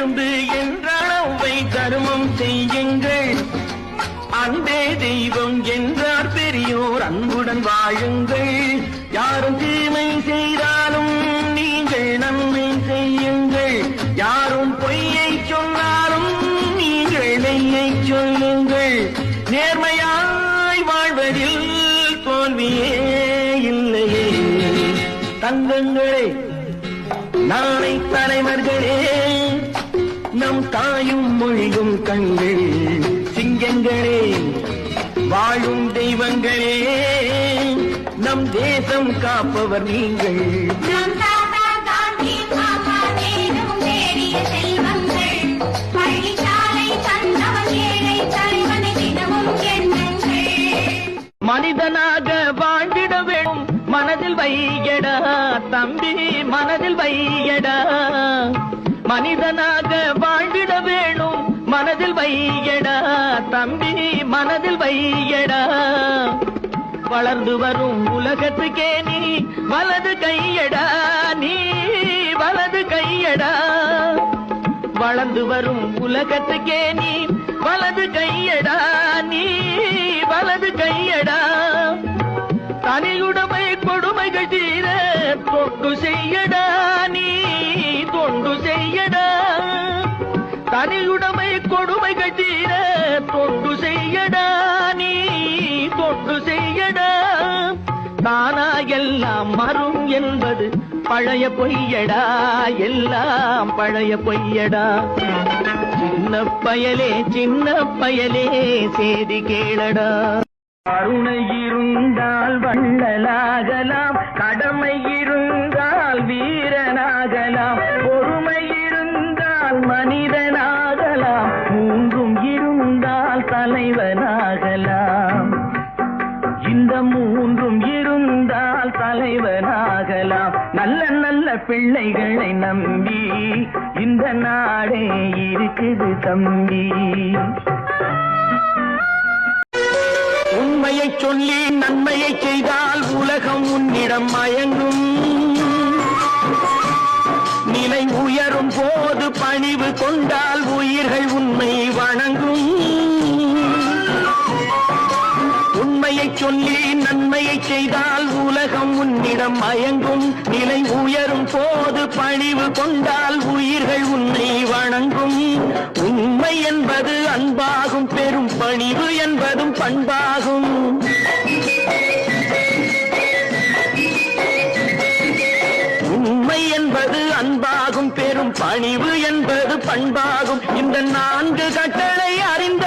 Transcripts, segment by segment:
இருந்து என்றளவை தர்மம் செய்யுங்கள். அன்பே தெய்வம் என்றார் பெரியோர் அன்புடன் வாழுங்கள். யாரும் தீமை செய்தாலும் நீங்கள் நன்மை செய்யுங்கள். யாரும் பொய்யை சொன்னாலும் நீங்கள் மெய்யை சொல்லுங்கள். நேர்மையாய் வாழ்வதில் தோல்வியே இல்லையே தங்கங்களே நாளை தலைவர்களே. மொழியும் கண்கள் சிங்கங்களே வாழும் தெய்வங்களே. நம் தேசம் காப்பவர் நீங்கள். மனிதனாக வாழ்ந்திட வேணும் மனதில் வையடா தம்பி மனதில் வையடா. மனிதனாக வாழ்ந்திட வேணும். மனதில் வையடா தம்பி மனதில் வையடா. வளர்ந்து வரும் உலகத்துக்கே நீ வலது கையடா நீ வலது கையடா. வளர்ந்து வரும் உலகத்துக்கே நீ வலது கையடா நீ வலது கையடா. தனியுடைமை கொடுமைகள் எல்லாம் மறும் என்பது பழைய பொய்யடா எல்லாம் பழைய பொய்யடா. சின்ன பயலே சின்ன பயலே செய்தி கேளடா. கருணை இருந்தால் வள்ளலாகலாம் கடமை இரு நல்ல பிள்ளைகளை நம்பி இந்த நாடே இருக்குது தம்பி. உண்மையை சொல்லி நன்மையை செய்தால் உலகம் உன்னிடம் மயங்கும். நிலை உயரும் போது பணிவு கொண்டால் உயிர்கள் உண்மை வணங்கும். சொல்லி நன்மையை செய்தால் உலகம் உன்னிடம் மயங்கும். நிலை உயரும் போது பணிவு கொண்டால் உயிர்கள் உன்னை வணங்கும். உண்மை என்பது அன்பாகும் பெரும் பணிவு என்பதும் பண்பாகும். உண்மை என்பது அன்பாகும் பெரும் பணிவு என்பது பண்பாகும். இந்த நான்கு கட்டளை அறிந்த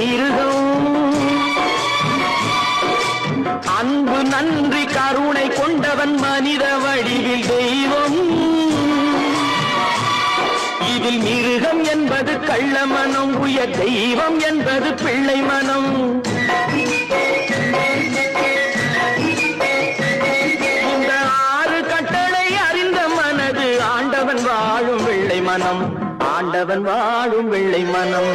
மிருகம் அன்பு நன்றி கருணை கொண்டவன் மனித வடிவில் தெய்வம். இதில் மிருகம் என்பது கள்ள மனம் உயர் தெய்வம் என்பது பிள்ளை மனம். இந்த ஆறு கட்டளை அறிந்த மனது ஆண்டவன் வாழும் வெள்ளை மனம். ஆண்டவன் வாழும் வெள்ளை மனம்.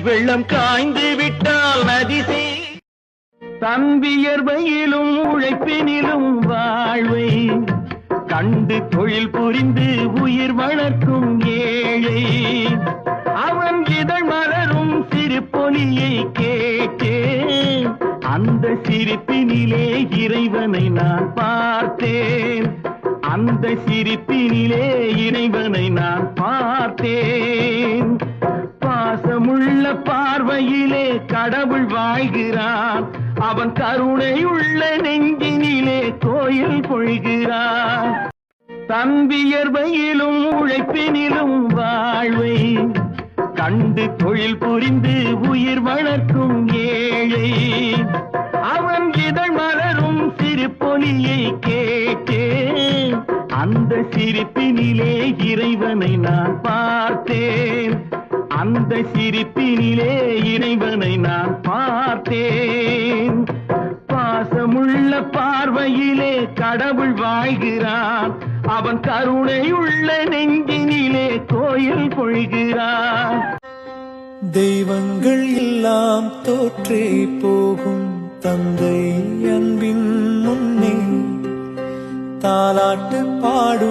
வெள்ளம் காய்ந்து விட்டால் நதி செய் தம்பியர்வையிலும் உழைப்பினிலும் வாழ்வை கண்டு தொழில் புரிந்து உயிர் வளர்க்கும் ஏழை. அவன் இதழ் மலரும் சிறு பொலியை கேட்டே. அந்த சிரிப்பினிலே இறைவனை நான் பார்த்தேன். அந்த சிரிப்பினிலே இறைவனை நான் பார்த்தேன். பாசமுள்ள பார்வையிலே கடவுள் வாழ்கிறான் அவன் கருணையுள்ள நெஞ்சினிலே கோயில் கொள்கிறான் தம்பியர்வையிலும் உழைப்பினிலும் வாழ்வை கண்டு தொழில் புரிந்து உயிர் வளர்க்கும் ஏழை. அவன் இதழ் மலரும் சிறு பொலியை அந்த சிரிப்பினிலே இறைவனை நான் பார்த்தேன். அந்த சிரிப்பினிலே இறைவனை நான் பார்த்தேன். பாசமுள்ள பார்வையிலே கடவுள் வாழ்கிறான் அவன் கருணையுள்ள நெஞ்சினிலே கோயில் கொள்கிறான் தெய்வங்கள் எல்லாம் தோற்றே போகும் தந்தை அன்பின் முன்னே. தாலாட்டு பாடும்